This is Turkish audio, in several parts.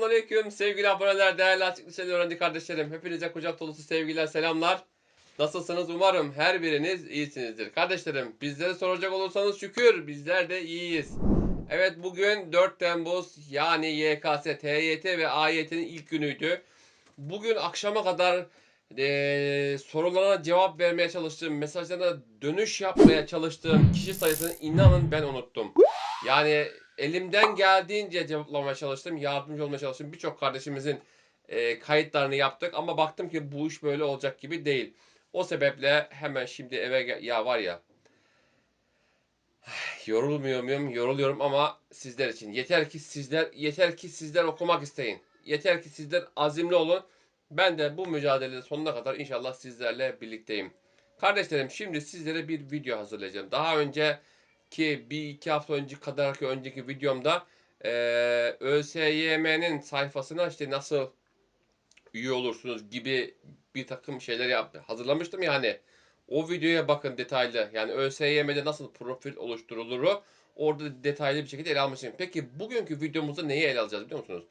Selamünaleyküm sevgili aboneler, değerli açık liseli öğrenci kardeşlerim. Hepinize kucak dolusu sevgiler, selamlar. Nasılsınız? Umarım her biriniz iyisinizdir. Kardeşlerim, bizleri soracak olursanız şükür bizler de iyiyiz. Evet bugün 4 Temmuz yani YKS, TYT ve AYT'nin ilk günüydü. Bugün akşama kadar eee, sorulara cevap vermeye çalıştığım, mesajlarına dönüş yapmaya çalıştığım kişi sayısını inanın ben unuttum. Yani elimden geldiğince cevaplamaya çalıştım, yardımcı olmaya çalıştım. Birçok kardeşimizin e, kayıtlarını yaptık ama baktım ki bu iş böyle olacak gibi değil. O sebeple hemen şimdi eve ya var ya yorulmuyor muyum? Yoruluyorum ama sizler için. Yeter ki sizler yeter ki sizler okumak isteyin. Yeter ki sizler azimli olun. Ben de bu mücadelede sonuna kadar inşallah sizlerle birlikteyim. Kardeşlerim şimdi sizlere bir video hazırlayacağım. Daha önce ki bir iki hafta önce kadar ki önceki videomda eee ÖSYM'nin sayfasına işte nasıl üye olursunuz gibi bir takım şeyler yaptı. Hazırlamıştım yani. O videoya bakın detaylı. Yani ÖSYM'de nasıl profil oluşturuluru orada detaylı bir şekilde ele almışım. Peki bugünkü videomuzda neyi ele alacağız biliyor musunuz?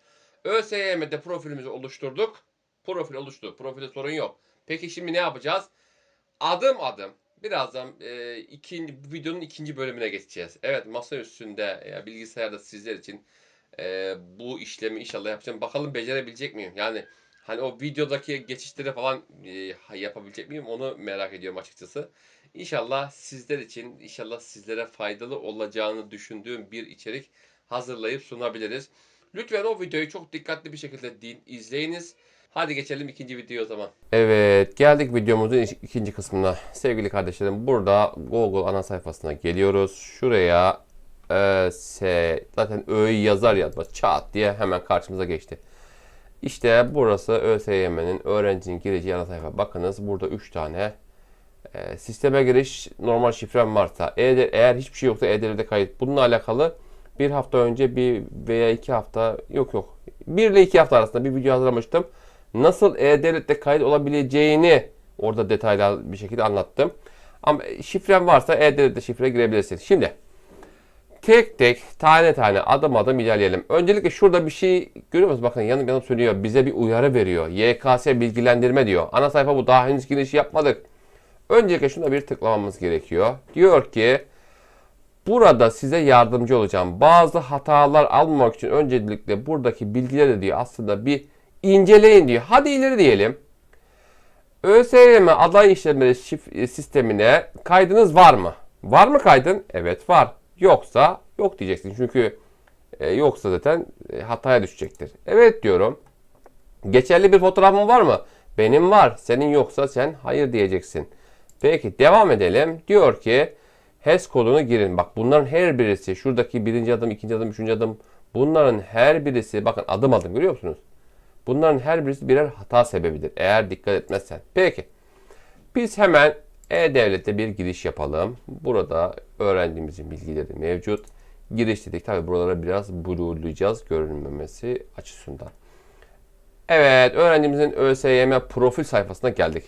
ÖSYM'de profilimizi oluşturduk. Profil oluştu. Profilde sorun yok. Peki şimdi ne yapacağız? Adım adım birazdan e, ikinci, bu videonun ikinci bölümüne geçeceğiz. Evet masa üstünde ya bilgisayarda sizler için e, bu işlemi inşallah yapacağım. Bakalım becerebilecek miyim? Yani hani o videodaki geçişleri falan e, yapabilecek miyim? Onu merak ediyorum açıkçası. İnşallah sizler için, inşallah sizlere faydalı olacağını düşündüğüm bir içerik hazırlayıp sunabiliriz. Lütfen o videoyu çok dikkatli bir şekilde din, izleyiniz. Hadi geçelim ikinci videoya o zaman. Evet geldik videomuzun ik- ikinci kısmına. Sevgili kardeşlerim burada Google ana sayfasına geliyoruz. Şuraya e, S zaten Ö'yü yazar yazmaz çat diye hemen karşımıza geçti. İşte burası ÖSYM'nin öğrencinin gireceği ana sayfa. Bakınız burada 3 tane e, sisteme giriş normal şifrem varsa e eğer hiçbir şey yoksa E-Devlet'e kayıt. Bununla alakalı bir hafta önce bir veya iki hafta yok yok. Bir ile iki hafta arasında bir video hazırlamıştım. Nasıl E-Devlet'te kayıt olabileceğini orada detaylı bir şekilde anlattım. Ama şifren varsa E-Devlet'te şifre girebilirsiniz. Şimdi tek tek tane tane adım adım ilerleyelim. Öncelikle şurada bir şey görüyor musunuz? Bakın yanım yanım sönüyor. Bize bir uyarı veriyor. YKS bilgilendirme diyor. Ana sayfa bu. Daha henüz giriş yapmadık. Öncelikle şuna bir tıklamamız gerekiyor. Diyor ki burada size yardımcı olacağım. Bazı hatalar almamak için öncelikle buradaki bilgileri diyor aslında bir inceleyin diyor. Hadi ileri diyelim. ÖSYM aday işlemleri şif- sistemine kaydınız var mı? Var mı kaydın? Evet var. Yoksa yok diyeceksin. Çünkü e, yoksa zaten e, hataya düşecektir. Evet diyorum. Geçerli bir fotoğrafın var mı? Benim var. Senin yoksa sen hayır diyeceksin. Peki devam edelim. Diyor ki HES kodunu girin. Bak bunların her birisi şuradaki birinci adım, ikinci adım, üçüncü adım bunların her birisi bakın adım adım görüyor musunuz? Bunların her birisi birer hata sebebidir. Eğer dikkat etmezsen. Peki. Biz hemen E-Devlet'e bir giriş yapalım. Burada öğrencimizin bilgileri mevcut. Giriş dedik. Tabi buralara biraz blue'layacağız görünmemesi açısından. Evet, öğrencimizin ÖSYM profil sayfasına geldik.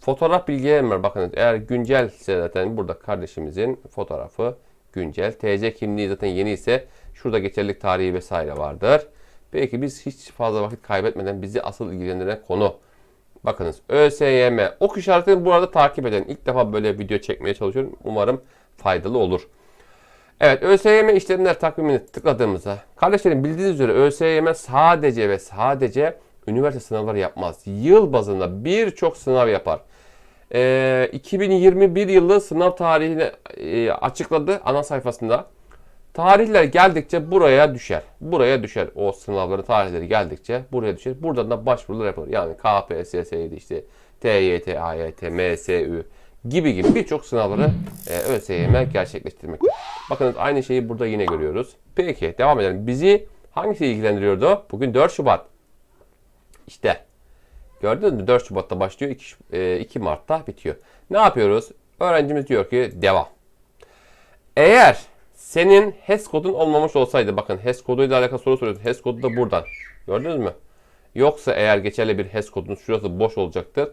Fotoğraf bilgileri var. Bakın eğer güncelse zaten burada kardeşimizin fotoğrafı güncel. TC kimliği zaten yeni ise şurada geçerlilik tarihi vesaire vardır. Peki biz hiç fazla vakit kaybetmeden bizi asıl ilgilendiren konu. Bakınız ÖSYM ok işaretini burada takip edin. İlk defa böyle video çekmeye çalışıyorum. Umarım faydalı olur. Evet ÖSYM işlemler takvimini tıkladığımızda kardeşlerim bildiğiniz üzere ÖSYM sadece ve sadece üniversite sınavları yapmaz. Yıl bazında birçok sınav yapar. Ee, 2021 yılı sınav tarihini e, açıkladı ana sayfasında. Tarihler geldikçe buraya düşer. Buraya düşer. O sınavların tarihleri geldikçe buraya düşer. Buradan da başvurular yapılır. Yani KPSS'ydi işte TYT, AYT, MSÜ gibi gibi birçok sınavları e, ÖSYM gerçekleştirmek. Bakın aynı şeyi burada yine görüyoruz. Peki devam edelim. Bizi hangisi ilgilendiriyordu? Bugün 4 Şubat. İşte gördünüz mü 4 Şubat'ta başlıyor 2, e, 2 Mart'ta bitiyor. Ne yapıyoruz? Öğrencimiz diyor ki devam. Eğer senin HES kodun olmamış olsaydı bakın HES koduyla alakalı soru soruyorsun. HES kodu da buradan. Gördünüz mü? Yoksa eğer geçerli bir HES kodunuz şurası boş olacaktır.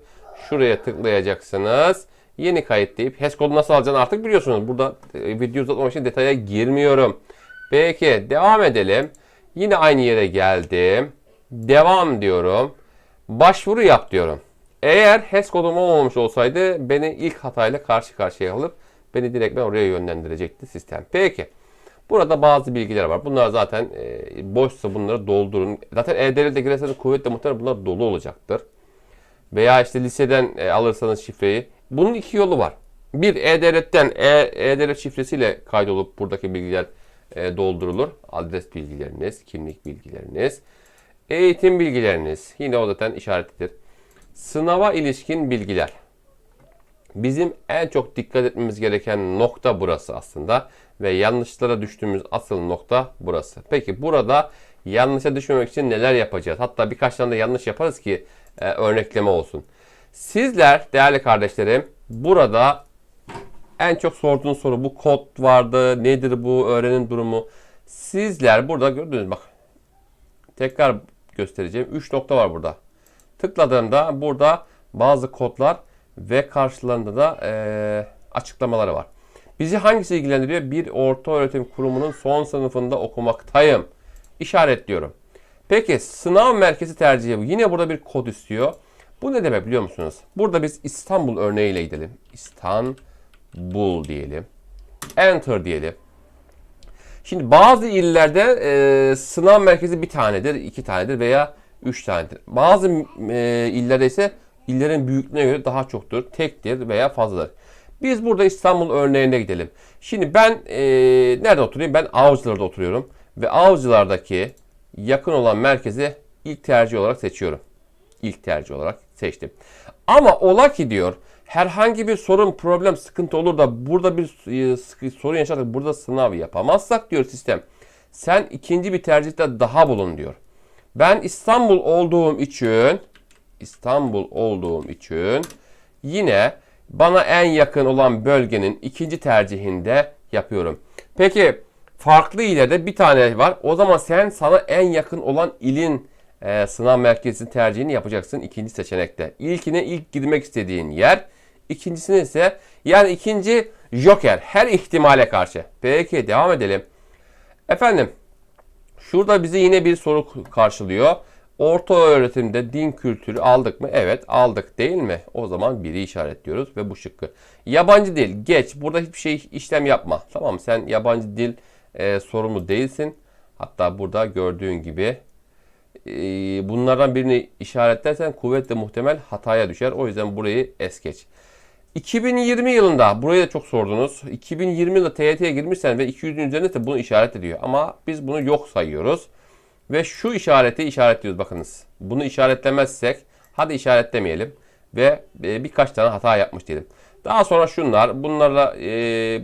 Şuraya tıklayacaksınız. Yeni kayıt deyip HES kodu nasıl alacağını artık biliyorsunuz. Burada e, video uzatmamak için detaya girmiyorum. Peki devam edelim. Yine aynı yere geldim. Devam diyorum. Başvuru yap diyorum. Eğer HES kodum olmamış olsaydı beni ilk hatayla karşı karşıya alıp beni direkt oraya yönlendirecekti sistem. Peki. Burada bazı bilgiler var. Bunlar zaten e, boşsa bunları doldurun. Zaten E-Devlet'e girerseniz kuvvetle muhtemelen bunlar dolu olacaktır. Veya işte liseden e, alırsanız şifreyi. Bunun iki yolu var. Bir E-Devlet'ten E- E-Devlet şifresiyle kaydolup buradaki bilgiler e, doldurulur. Adres bilgileriniz, kimlik bilgileriniz, eğitim bilgileriniz. Yine o zaten işaretlidir. Sınava ilişkin bilgiler. Bizim en çok dikkat etmemiz gereken nokta burası aslında ve yanlışlara düştüğümüz asıl nokta burası. Peki burada yanlışa düşmemek için neler yapacağız? Hatta birkaç tane de yanlış yaparız ki e, örnekleme olsun. Sizler değerli kardeşlerim burada en çok sorduğunuz soru bu kod vardı. Nedir bu öğrenim durumu? Sizler burada gördünüz bak. Tekrar göstereceğim. 3 nokta var burada. Tıkladığımda burada bazı kodlar ve karşılarında da eee, açıklamaları var. Bizi hangisi ilgilendiriyor? Bir orta öğretim kurumunun son sınıfında okumaktayım. İşaretliyorum. Peki sınav merkezi tercihi. Yine burada bir kod istiyor. Bu ne demek biliyor musunuz? Burada biz İstanbul örneğiyle gidelim. İstanbul diyelim. Enter diyelim. Şimdi bazı illerde e, sınav merkezi bir tanedir, iki tanedir veya üç tanedir. Bazı e, illerde ise illerin büyüklüğüne göre daha çoktur, tektir veya fazladır. Biz burada İstanbul örneğine gidelim. Şimdi ben e, nerede oturuyorum? Ben Avcılar'da oturuyorum. Ve Avcılar'daki yakın olan merkezi ilk tercih olarak seçiyorum. İlk tercih olarak seçtim. Ama ola ki diyor herhangi bir sorun, problem, sıkıntı olur da burada bir e, sorun yaşarsak burada sınav yapamazsak diyor sistem. Sen ikinci bir tercihte daha bulun diyor. Ben İstanbul olduğum için İstanbul olduğum için yine bana en yakın olan bölgenin ikinci tercihinde yapıyorum. Peki farklı illerde bir tane var. O zaman sen sana en yakın olan ilin e, sınav merkezi tercihini yapacaksın ikinci seçenekte. İlkine ilk girmek istediğin yer. İkincisine ise yani ikinci joker her ihtimale karşı. Peki devam edelim. Efendim Şurada bizi yine bir soru karşılıyor. Orta öğretimde din kültürü aldık mı? Evet aldık değil mi? O zaman biri işaretliyoruz ve bu şıkkı. Yabancı dil geç. Burada hiçbir şey işlem yapma. Tamam? Sen yabancı dil e, sorumlu değilsin. Hatta burada gördüğün gibi e, bunlardan birini işaretlersen kuvvetle muhtemel hataya düşer. O yüzden burayı es geç. 2020 yılında burayı da çok sordunuz. 2020 yılında TYT'ye girmişsen ve 200'ün üzerinde de bunu işaret ediyor. Ama biz bunu yok sayıyoruz. Ve şu işareti işaretliyoruz bakınız. Bunu işaretlemezsek hadi işaretlemeyelim. Ve e, birkaç tane hata yapmış diyelim. Daha sonra şunlar. Bunlarla e,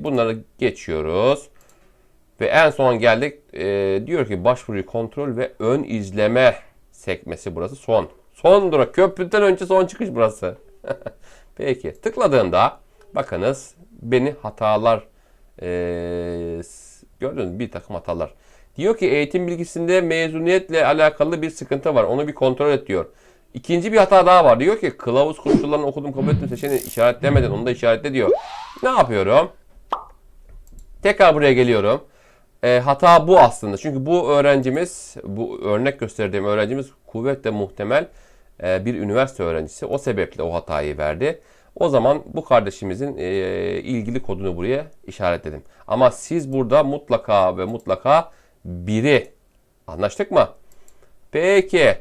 bunları geçiyoruz. Ve en son geldik. E, diyor ki başvuruyu kontrol ve ön izleme sekmesi burası son. Son durak. Köprüden önce son çıkış burası. Peki tıkladığımda bakınız beni hatalar eee gördünüz bir takım hatalar. Diyor ki eğitim bilgisinde mezuniyetle alakalı bir sıkıntı var. Onu bir kontrol et diyor. İkinci bir hata daha var. Diyor ki kılavuz koşullarını okudum kabul ettim seçeneğini işaretlemeden onu da işaretle diyor. Ne yapıyorum? Tekrar buraya geliyorum. E, hata bu aslında. Çünkü bu öğrencimiz, bu örnek gösterdiğim öğrencimiz kuvvetle muhtemel e, bir üniversite öğrencisi. O sebeple o hatayı verdi. O zaman bu kardeşimizin e, ilgili kodunu buraya işaretledim. Ama siz burada mutlaka ve mutlaka biri anlaştık mı? Peki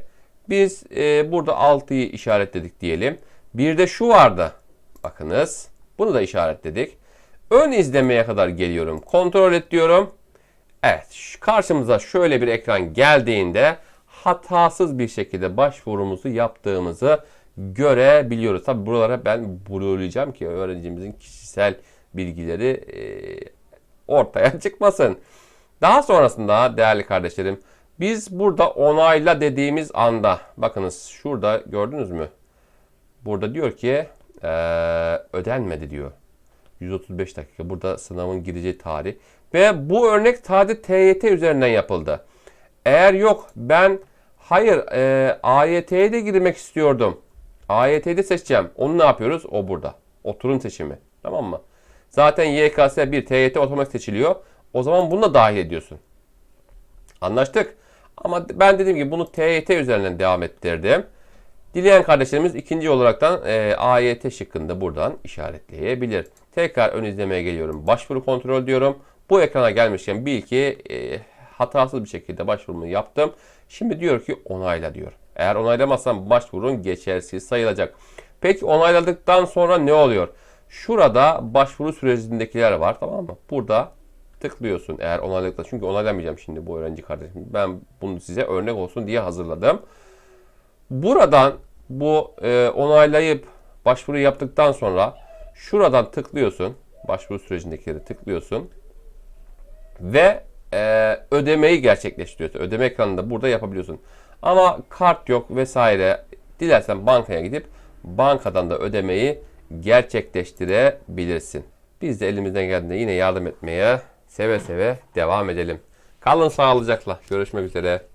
biz e, burada 6'yı işaretledik diyelim. Bir de şu vardı. Bakınız bunu da işaretledik. Ön izlemeye kadar geliyorum. Kontrol et diyorum. Evet karşımıza şöyle bir ekran geldiğinde hatasız bir şekilde başvurumuzu yaptığımızı görebiliyoruz. Tabi buralara ben blurlayacağım ki öğrencimizin kişisel bilgileri e, ortaya çıkmasın. Daha sonrasında değerli kardeşlerim biz burada onayla dediğimiz anda bakınız şurada gördünüz mü? Burada diyor ki e, ödenmedi diyor. 135 dakika. Burada sınavın gireceği tarih. Ve bu örnek sadece TYT üzerinden yapıldı. Eğer yok ben hayır e, AYT'ye de girmek istiyordum. AYT'de seçeceğim. Onu ne yapıyoruz? O burada. Oturum seçimi. Tamam mı? Zaten YKS 1 TYT otomatik seçiliyor. O zaman bunu da dahil ediyorsun. Anlaştık. Ama ben dediğim gibi bunu TYT üzerinden devam ettirdim. Dileyen kardeşlerimiz ikinci olaraktan e, AYT şıkkında buradan işaretleyebilir. Tekrar ön izlemeye geliyorum. Başvuru kontrol diyorum. Bu ekrana gelmişken bil ki e, hatasız bir şekilde başvurumu yaptım. Şimdi diyor ki onayla diyor. Eğer onaylamazsam başvurun geçersiz sayılacak. Peki onayladıktan sonra ne oluyor? Şurada başvuru sürecindekiler var tamam mı? Burada tıklıyorsun eğer onayladıktan. Çünkü onaylamayacağım şimdi bu öğrenci kardeşim. Ben bunu size örnek olsun diye hazırladım. Buradan bu e, onaylayıp başvuru yaptıktan sonra şuradan tıklıyorsun. Başvuru sürecindekileri tıklıyorsun. Ve e, ödemeyi gerçekleştiriyorsun. Ödeme ekranında burada yapabiliyorsun. Ama kart yok vesaire. Dilersen bankaya gidip bankadan da ödemeyi gerçekleştirebilirsin. Biz de elimizden geldiğinde yine yardım etmeye seve seve devam edelim. Kalın sağlıcakla. Görüşmek üzere.